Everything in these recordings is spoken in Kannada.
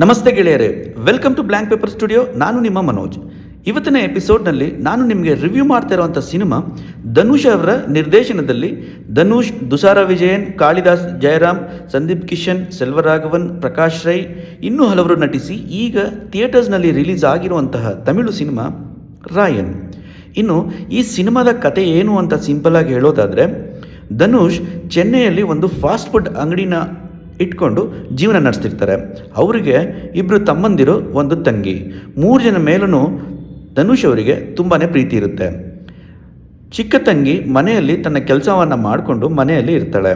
ನಮಸ್ತೆ ಗೆಳೆಯರೇ welcome to blank paper studio ನಾನು ನಿಮ್ಮ ಮನೋಜ್. ಇವತ್ತಿನ ಎಪಿಸೋಡ್ನಲ್ಲಿ ನಾನು ನಿಮಗೆ ರಿವ್ಯೂ ಮಾಡ್ತಾ ಇರುವಂಥ ಸಿನಿಮಾ ಧನುಷ್ ಅವರ ನಿರ್ದೇಶನದಲ್ಲಿ ಧನುಷ್, ದುಸಾರ ವಿಜಯನ್, ಕಾಳಿದಾಸ್ ಜಯರಾಮ್, ಸಂದೀಪ್ ಕಿಶನ್, ಸೆಲ್ವರಾಘವನ್, ಪ್ರಕಾಶ್ ರೈ ಇನ್ನೂ ಹಲವರು ನಟಿಸಿ ಈಗ ಥಿಯೇಟರ್ಸ್ನಲ್ಲಿ ರಿಲೀಸ್ ಆಗಿರುವಂತಹ ತಮಿಳು ಸಿನಿಮಾ ರಾಯನ್. ಇನ್ನು ಈ ಸಿನಿಮಾದ ಕತೆ ಏನು ಅಂತ ಸಿಂಪಲ್ ಆಗಿ ಹೇಳೋದಾದರೆ, ಧನುಷ್, ಚೆನ್ನೈಯಲ್ಲಿ ಒಂದು ಫಾಸ್ಟ್ ಫುಡ್ ಅಂಗಡಿನ ಇಟ್ಕೊಂಡು ಜೀವನ ನಡೆಸ್ತಿರ್ತಾರೆ. ಅವರಿಗೆ ಇಬ್ಬರು ತಮ್ಮಂದಿರು, ಒಂದು ತಂಗಿ. ಮೂರು ಜನ ಮೇಲೂ ಧನುಷ್ ಅವರಿಗೆ ತುಂಬಾ ಪ್ರೀತಿ ಇರುತ್ತೆ. ಚಿಕ್ಕ ತಂಗಿ ಮನೆಯಲ್ಲಿ ತನ್ನ ಕೆಲಸವನ್ನು ಮಾಡಿಕೊಂಡು ಮನೆಯಲ್ಲಿ ಇರ್ತಾಳೆ.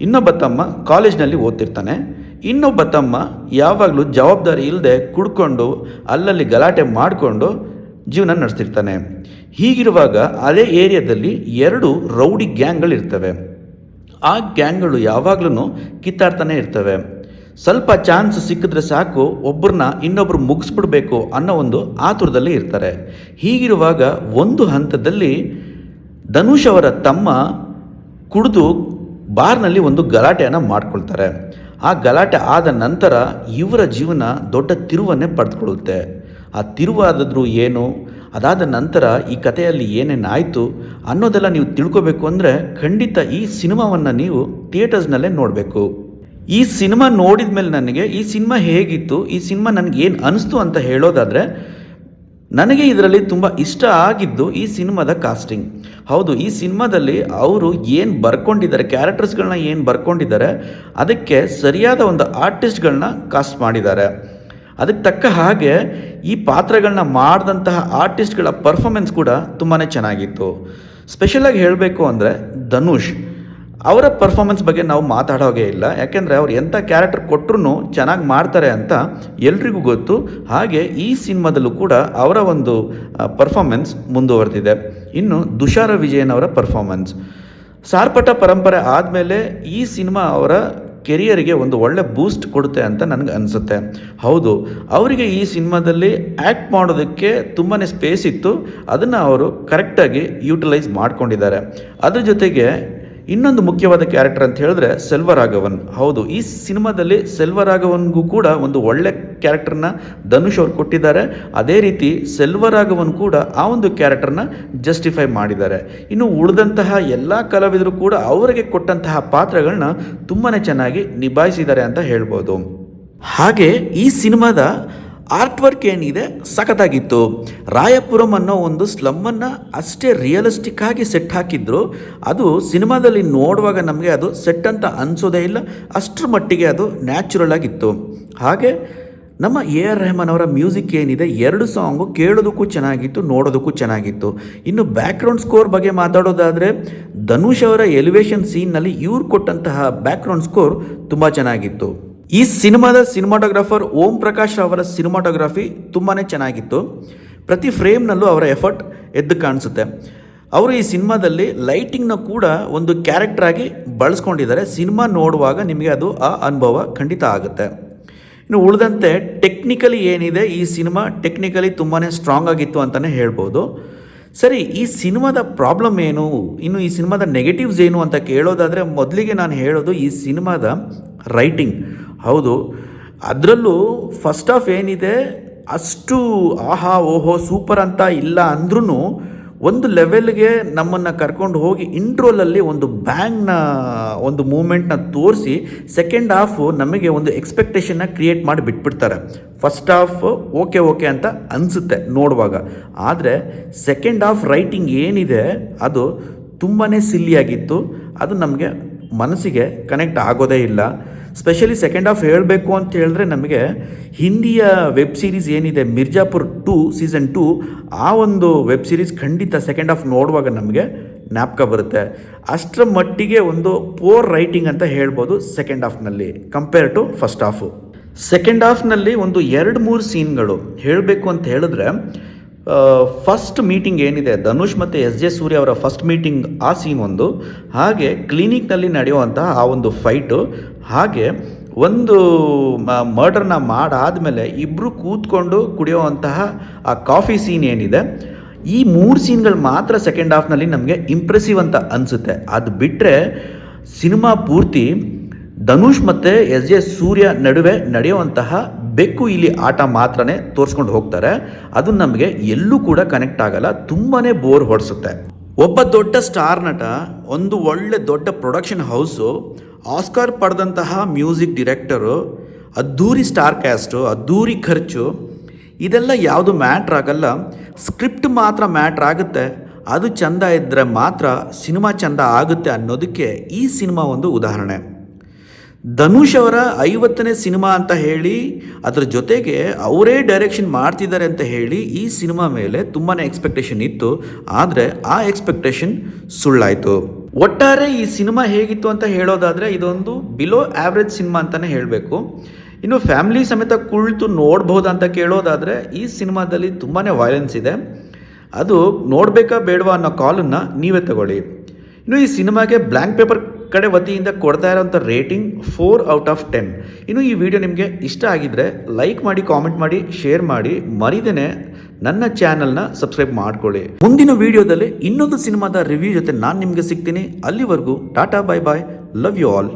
ಇನ್ನೊಬ್ಬ ತಮ್ಮ ಕಾಲೇಜ್ನಲ್ಲಿ ಓದ್ತಿರ್ತಾನೆ. ಇನ್ನೊಬ್ಬ ತಮ್ಮ ಯಾವಾಗಲೂ ಜವಾಬ್ದಾರಿ ಇಲ್ಲದೆ ಕುಡ್ಕೊಂಡು ಅಲ್ಲಲ್ಲಿ ಗಲಾಟೆ ಮಾಡಿಕೊಂಡು ಜೀವನ ನಡೆಸ್ತಿರ್ತಾನೆ. ಹೀಗಿರುವಾಗ ಅದೇ ಏರಿಯಾದಲ್ಲಿ ಎರಡು ರೌಡಿ ಗ್ಯಾಂಗ್ಗಳಿರ್ತವೆ. ಆ ಗ್ಯಾಂಗ್ಗಳು ಯಾವಾಗ್ಲೂ ಕಿತ್ತಾಡ್ತಾನೆ ಇರ್ತವೆ. ಸ್ವಲ್ಪ ಚಾನ್ಸ್ ಸಿಕ್ಕಿದ್ರೆ ಸಾಕು ಒಬ್ಬರನ್ನ ಇನ್ನೊಬ್ರು ಮುಗಿಸ್ಬಿಡ್ಬೇಕು ಅನ್ನೋ ಒಂದು ಆತುರದಲ್ಲಿ ಇರ್ತಾರೆ. ಹೀಗಿರುವಾಗ ಒಂದು ಹಂತದಲ್ಲಿ ಧನುಷ್ ಅವರ ತಮ್ಮ ಕುಡಿದು ಬಾರ್ನಲ್ಲಿ ಒಂದು ಗಲಾಟೆಯನ್ನು ಮಾಡ್ಕೊಳ್ತಾರೆ. ಆ ಗಲಾಟೆ ಆದ ನಂತರ ಇವರ ಜೀವನ ದೊಡ್ಡ ತಿರುವನ್ನೇ ಪಡೆದುಕೊಳ್ಳುತ್ತೆ. ಆ ತಿರುವಾದದ್ರು ಏನು ಅದಾದ ನಂತರ ಈ ಕಥೆಯಲ್ಲಿ ಏನೇನಾಯಿತು ಅನ್ನೋದೆಲ್ಲ ನೀವು ತಿಳ್ಕೊಬೇಕು ಅಂದರೆ ಖಂಡಿತ ಈ ಸಿನಿಮಾವನ್ನು ನೀವು ಥಿಯೇಟರ್ಸ್ನಲ್ಲೇ ನೋಡಬೇಕು. ಈ ಸಿನಿಮಾ ನೋಡಿದ ಮೇಲೆ ನನಗೆ ಈ ಸಿನಿಮಾ ಹೇಗಿತ್ತು, ಈ ಸಿನಿಮಾ ನನಗೆ ಏನು ಅನಿಸ್ತು ಅಂತ ಹೇಳೋದಾದರೆ ನನಗೆ ಇದರಲ್ಲಿ ತುಂಬ ಇಷ್ಟ ಆಗಿದ್ದು ಈ ಸಿನಿಮಾದ ಕಾಸ್ಟಿಂಗ್ ಹೌದು, ಈ ಸಿನಿಮಾದಲ್ಲಿ ಅವರು ಏನು ಬರ್ಕೊಂಡಿದ್ದಾರೆ ಕ್ಯಾರೆಕ್ಟರ್ಸ್ಗಳನ್ನ ಏನು ಬರ್ಕೊಂಡಿದ್ದಾರೆ, ಅದಕ್ಕೆ ಸರಿಯಾದ ಒಂದು ಆರ್ಟಿಸ್ಟ್ಗಳನ್ನ ಕಾಸ್ಟ್ ಮಾಡಿದ್ದಾರೆ. ಅದಕ್ಕೆ ತಕ್ಕ ಹಾಗೆ ಈ ಪಾತ್ರಗಳನ್ನ ಮಾಡಿದಂತಹ ಆರ್ಟಿಸ್ಟ್ಗಳ ಪರ್ಫಾಮೆನ್ಸ್ ಕೂಡ ತುಂಬಾ ಚೆನ್ನಾಗಿತ್ತು. ಸ್ಪೆಷಲಾಗಿ ಹೇಳಬೇಕು ಅಂದರೆ ಧನುಷ್. ಅವರ ಪರ್ಫಾಮೆನ್ಸ್ ಬಗ್ಗೆ ನಾವು ಮಾತಾಡೋಗೆ ಇಲ್ಲ. ಯಾಕೆಂದರೆ ಅವ್ರು ಎಂಥ ಕ್ಯಾರೆಕ್ಟರ್ ಕೊಟ್ಟರು ಚೆನ್ನಾಗಿ ಮಾಡ್ತಾರೆ ಅಂತ ಎಲ್ರಿಗೂ ಗೊತ್ತು. ಹಾಗೆ ಈ ಸಿನಿಮಾದಲ್ಲೂ ಕೂಡ ಅವರ ಒಂದು ಪರ್ಫಾಮೆನ್ಸ್ ಮುಂದುವರೆದಿದೆ. ಇನ್ನು ದುಷಾರ ವಿಜಯನ್ ಅವರ ಪರ್ಫಾಮೆನ್ಸ್ ಸಾರ್ಪಟ ಪರಂಪರೆ ಆದಮೇಲೆ ಈ ಸಿನಿಮಾ ಅವರ ಕೆರಿಯರಿಗೆ ಒಂದು ಒಳ್ಳೆ ಬೂಸ್ಟ್ ಕೊಡುತ್ತೆ ಅಂತ ನನಗೆ ಅನಿಸುತ್ತೆ. ಹೌದು, ಅವರಿಗೆ ಈ ಸಿನಿಮಾದಲ್ಲಿ ಆ್ಯಕ್ಟ್ ಮಾಡೋದಕ್ಕೆ ತುಂಬಾ ಸ್ಪೇಸ್ ಇತ್ತು. ಅದನ್ನು ಅವರು ಕರೆಕ್ಟಾಗಿ ಯೂಟಿಲೈಸ್ ಮಾಡ್ಕೊಂಡಿದ್ದಾರೆ. ಅದ್ರ ಜೊತೆಗೆ ಇನ್ನೊಂದು ಮುಖ್ಯವಾದ ಕ್ಯಾರೆಕ್ಟರ್ ಅಂತ ಹೇಳಿದ್ರೆ ಸೆಲ್ವರಾಘವನ್. ಹೌದು, ಈ ಸಿನಿಮಾದಲ್ಲಿ ಸೆಲ್ವರಾಘವನ್ಗೂ ಕೂಡ ಒಂದು ಒಳ್ಳೆ ಕ್ಯಾರೆಕ್ಟರ್ನ ಧನುಷ್ ಅವ್ರು ಕೊಟ್ಟಿದ್ದಾರೆ. ಅದೇ ರೀತಿ ಸೆಲ್ವರಾಘವನ್ ಕೂಡ ಆ ಒಂದು ಕ್ಯಾರೆಕ್ಟರ್ನ ಜಸ್ಟಿಫೈ ಮಾಡಿದ್ದಾರೆ. ಇನ್ನು ಉಳಿದಂತಹ ಎಲ್ಲ ಕಲಾವಿದರು ಕೂಡ ಅವರಿಗೆ ಕೊಟ್ಟಂತಹ ಪಾತ್ರಗಳನ್ನ ತುಂಬಾ ಚೆನ್ನಾಗಿ ನಿಭಾಯಿಸಿದ್ದಾರೆ ಅಂತ ಹೇಳ್ಬೋದು. ಹಾಗೆ ಈ ಸಿನಿಮಾದ ಆರ್ಟ್ ವರ್ಕ್ ಏನಿದೆ ಸಖತ್ತಾಗಿತ್ತು. ರಾಯಪುರಂ ಅನ್ನೋ ಒಂದು ಸ್ಲಮ್ಮನ್ನು ಅಷ್ಟೇ ರಿಯಲಿಸ್ಟಿಕ್ ಆಗಿ ಸೆಟ್ ಹಾಕಿದ್ರು. ಅದು ಸಿನಿಮಾದಲ್ಲಿ ನೋಡುವಾಗ ನಮಗೆ ಅದು ಸೆಟ್ ಅಂತ ಅನಿಸೋದೇ ಇಲ್ಲ, ಅಷ್ಟರ ಮಟ್ಟಿಗೆ ಅದು ನ್ಯಾಚುರಲ್ ಆಗಿತ್ತು. ಹಾಗೆ ನಮ್ಮ ಎ ಆರ್ ರೆಹಮಾನ್ ಅವರ ಮ್ಯೂಸಿಕ್ ಏನಿದೆ, ಎರಡು ಸಾಂಗು ಕೇಳೋದಕ್ಕೂ ಚೆನ್ನಾಗಿತ್ತು, ನೋಡೋದಕ್ಕೂ ಚೆನ್ನಾಗಿತ್ತು. ಇನ್ನು ಬ್ಯಾಕ್ಗ್ರೌಂಡ್ ಸ್ಕೋರ್ ಬಗ್ಗೆ ಮಾತಾಡೋದಾದರೆ, ಧನುಷ್ ಅವರ ಎಲಿವೇಷನ್ ಸೀನ್ನಲ್ಲಿ ಇವ್ರು ಕೊಟ್ಟಂತಹ ಬ್ಯಾಕ್ಗ್ರೌಂಡ್ ಸ್ಕೋರ್ ತುಂಬ ಚೆನ್ನಾಗಿತ್ತು. ಈ ಸಿನಿಮಾದ ಸಿನಿಮಾಟೋಗ್ರಾಫರ್ ಓಂ ಪ್ರಕಾಶ್ ಅವರ ಸಿನಿಮಾಟೋಗ್ರಫಿ ತುಂಬಾ ಚೆನ್ನಾಗಿತ್ತು. ಪ್ರತಿ ಫ್ರೇಮ್ನಲ್ಲೂ ಅವರ ಎಫರ್ಟ್ ಎದ್ದು ಕಾಣಿಸುತ್ತೆ. ಅವರು ಈ ಸಿನಿಮಾದಲ್ಲಿ ಲೈಟಿಂಗ್ನ ಕೂಡ ಒಂದು ಕ್ಯಾರೆಕ್ಟರ್ ಆಗಿ ಬಳಸ್ಕೊಂಡಿದ್ದಾರೆ. ಸಿನಿಮಾ ನೋಡುವಾಗ ನಿಮಗೆ ಅದು ಆ ಅನುಭವ ಖಂಡಿತ ಆಗುತ್ತೆ. ಇನ್ನು ಉಳಿದಂತೆ ಟೆಕ್ನಿಕಲಿ ಏನಿದೆ, ಈ ಸಿನಿಮಾ ಟೆಕ್ನಿಕಲಿ ತುಂಬಾ ಸ್ಟ್ರಾಂಗ್ ಆಗಿತ್ತು ಅಂತಲೇ ಹೇಳ್ಬೋದು. ಸರಿ, ಈ ಸಿನಿಮಾದ ಪ್ರಾಬ್ಲಮ್ ಏನು? ಇನ್ನು ಈ ಸಿನಿಮಾದ ನೆಗೆಟಿವ್ಸ್ ಏನು ಅಂತ ಕೇಳೋದಾದರೆ ಮೊದಲಿಗೆ ನಾನು ಹೇಳೋದು ಈ ಸಿನಿಮಾದ ರೈಟಿಂಗ್. ಹೌದು. ಅದರಲ್ಲೂ ಫಸ್ಟ್ ಆಫ್ ಏನಿದೆ, ಅಷ್ಟು ಆಹಾ, ಓಹೋ ಸೂಪರ್ ಅಂತ ಇಲ್ಲ ಅಂದ್ರೂ ಒಂದು ಲೆವೆಲ್ಗೆ ನಮ್ಮನ್ನು ಕರ್ಕೊಂಡು ಹೋಗಿ ಇಂಟ್ರೋಲಲ್ಲಿ ಒಂದು ಬ್ಯಾಂಗ್ನ ಒಂದು ಮೂಮೆಂಟ್ನ ತೋರಿಸಿ ಸೆಕೆಂಡ್ ಹಾಫ್ ನಮಗೆ ಒಂದು ಎಕ್ಸ್ಪೆಕ್ಟೇಷನ್ನ ಕ್ರಿಯೇಟ್ ಮಾಡಿ ಬಿಟ್ಬಿಡ್ತಾರೆ. ಫಸ್ಟ್ ಹಾಫ್ ಓಕೆ ಓಕೆ ಅಂತ ಅನಿಸುತ್ತೆ ನೋಡುವಾಗ. ಆದರೆ ಸೆಕೆಂಡ್ ಹಾಫ್ ರೈಟಿಂಗ್ ಏನಿದೆ, ಅದು ತುಂಬಾ ಸಿಲ್ಲಿಯಾಗಿತ್ತು ಅದು ನಮಗೆ ಮನಸ್ಸಿಗೆ ಕನೆಕ್ಟ್ ಆಗೋದೇ ಇಲ್ಲ. ಸ್ಪೆಷಲಿ ಸೆಕೆಂಡ್ ಹಾಫ್ ಹೇಳಬೇಕು ಅಂತ ಹೇಳಿದ್ರೆ ನಮಗೆ ಹಿಂದಿಯ ವೆಬ್ ಸೀರೀಸ್ ಏನಿದೆ, ಮಿರ್ಜಾಪುರ್ ಟು ಸೀಸನ್ ಟು ಆ ಒಂದು ವೆಬ್ ಸೀರೀಸ್ ಖಂಡಿತ ಸೆಕೆಂಡ್ ಹಾಫ್ ನೋಡುವಾಗ ನಮಗೆ ಜ್ಞಾಪಕ ಬರುತ್ತೆ. ಅಷ್ಟರ ಮಟ್ಟಿಗೆ ಒಂದು ಪೋರ್ ರೈಟಿಂಗ್ ಅಂತ ಹೇಳ್ಬೋದು second ಹಾಫ್ನಲ್ಲಿ compare to first half second ಹಾಫ್ನಲ್ಲಿ ಒಂದು ಎರಡು ಮೂರು ಸೀನ್ಗಳು ಹೇಳಬೇಕು ಅಂತ ಹೇಳಿದ್ರೆ ಫಸ್ಟ್ ಮೀಟಿಂಗ್ ಏನಿದೆ, ಧನುಷ್ ಮತ್ತು ಎಸ್ ಜೆ ಸೂರ್ಯ ಅವರ ಫಸ್ಟ್ ಮೀಟಿಂಗ್ ಆ ಸೀನ್ ಒಂದು. ಹಾಗೆ ಕ್ಲಿನಿಕ್ನಲ್ಲಿ ನಡೆಯುವಂತಹ ಆ ಒಂದು ಫೈಟು ಹಾಗೆ ಒಂದು ಮರ್ಡರ್ನ ಮಾಡಾದಮೇಲೆ ಇಬ್ಬರು ಕೂತ್ಕೊಂಡು ಕುಡಿಯುವಂತಹ ಆ ಕಾಫಿ ಸೀನ್ ಏನಿದೆ. ಈ ಮೂರು ಸೀನ್ಗಳು ಮಾತ್ರ ಸೆಕೆಂಡ್ ಹಾಫ್ನಲ್ಲಿ ನಮಗೆ ಇಂಪ್ರೆಸಿವ್ ಅಂತ ಅನಿಸುತ್ತೆ. ಅದು ಬಿಟ್ಟರೆ ಸಿನಿಮಾ ಪೂರ್ತಿ ಧನುಷ್ ಮತ್ತು ಎಸ್ ಜೆ ಸೂರ್ಯ ನಡುವೆ ನಡೆಯುವಂತಹ ಬೆಕ್ಕು ಇಲ್ಲಿ ಆಟ ಮಾತ್ರನೇ ತೋರಿಸ್ಕೊಂಡು ಹೋಗ್ತಾರೆ. ಅದು ನಮಗೆ ಎಲ್ಲೂ ಕೂಡ ಕನೆಕ್ಟ್ ಆಗಲ್ಲ ತುಂಬಾ ಬೋರ್ ಹೊಡಿಸುತ್ತೆ. ಒಬ್ಬ ದೊಡ್ಡ ಸ್ಟಾರ್ ನಟ, ಒಂದು ಒಳ್ಳೆ ದೊಡ್ಡ ಪ್ರೊಡಕ್ಷನ್ ಹೌಸು ಆಸ್ಕರ್ ಪಡೆದಂತಹ ಮ್ಯೂಸಿಕ್ ಡಿರೆಕ್ಟರು ಅದ್ದೂರಿ ಸ್ಟಾರ್ ಕ್ಯಾಸ್ಟು ಅದ್ದೂರಿ ಖರ್ಚು ಇದೆಲ್ಲ ಯಾವುದು ಮ್ಯಾಟ್ರ್ ಆಗಲ್ಲ. ಸ್ಕ್ರಿಪ್ಟ್ ಮಾತ್ರ ಮ್ಯಾಟ್ರ್ ಆಗುತ್ತೆ. ಅದು ಚಂದ ಇದ್ದರೆ ಮಾತ್ರ ಸಿನಿಮಾ ಚಂದ ಆಗುತ್ತೆ ಅನ್ನೋದಕ್ಕೆ ಈ ಸಿನಿಮಾ ಒಂದು ಉದಾಹರಣೆ. ಧನುಷ್ ಅವರ ಐವತ್ತನೇ ಸಿನಿಮಾ ಅಂತ ಹೇಳಿ, ಅದರ ಜೊತೆಗೆ ಅವರೇ ಡೈರೆಕ್ಷನ್ ಮಾಡ್ತಿದ್ದಾರೆ ಅಂತ ಹೇಳಿ ಈ ಸಿನಿಮಾ ಮೇಲೆ ತುಂಬಾ ಎಕ್ಸ್ಪೆಕ್ಟೇಷನ್ ಇತ್ತು. ಆದರೆ ಆ ಎಕ್ಸ್ಪೆಕ್ಟೇಷನ್ ಸುಳ್ಳಾಯಿತು. ಒಟ್ಟಾರೆ ಈ ಸಿನಿಮಾ ಹೇಗಿತ್ತು ಅಂತ ಹೇಳೋದಾದರೆ ಇದೊಂದು ಬಿಲೋ ಆವ್ರೇಜ್ ಸಿನಿಮಾ ಅಂತಲೇ ಹೇಳಬೇಕು. ಇನ್ನು ಫ್ಯಾಮಿಲಿ ಸಮೇತ ಕುಳಿತು ನೋಡ್ಬೋದು ಅಂತ ಕೇಳೋದಾದರೆ ಈ ಸಿನಿಮಾದಲ್ಲಿ ತುಂಬಾ ವೈಲೆನ್ಸ್ ಇದೆ. ಅದು ನೋಡಬೇಕಾ ಬೇಡವಾ ಅನ್ನೋ ಕಾಲನ್ನು ನೀವೇ ತಗೊಳ್ಳಿ. ಇನ್ನು ಈ ಸಿನಿಮಾಗೆ ಬ್ಲ್ಯಾಂಕ್ ಪೇಪರ್ ಕಡೆ ವತಿಯಿಂದ ಕೊಡ್ತಾ ಇರೋಂಥ rating four out of ten. ಇನ್ನು ಈ ವಿಡಿಯೋ ನಿಮಗೆ ಇಷ್ಟ ಆಗಿದ್ದರೆ ಲೈಕ್ ಮಾಡಿ, ಕಾಮೆಂಟ್ ಮಾಡಿ, ಶೇರ್ ಮಾಡಿ. ಮರಿದೇನೆ ನನ್ನ ಚಾನಲ್ನ ಸಬ್ಸ್ಕ್ರೈಬ್ ಮಾಡ್ಕೊಳ್ಳಿ. ಮುಂದಿನ ವಿಡಿಯೋದಲ್ಲಿ ಇನ್ನೊಂದು ಸಿನಿಮಾದ ರಿವ್ಯೂ ಜೊತೆ ನಾನು ನಿಮಗೆ ಸಿಗ್ತೀನಿ. ಅಲ್ಲಿವರೆಗೂ tata bye bye love you all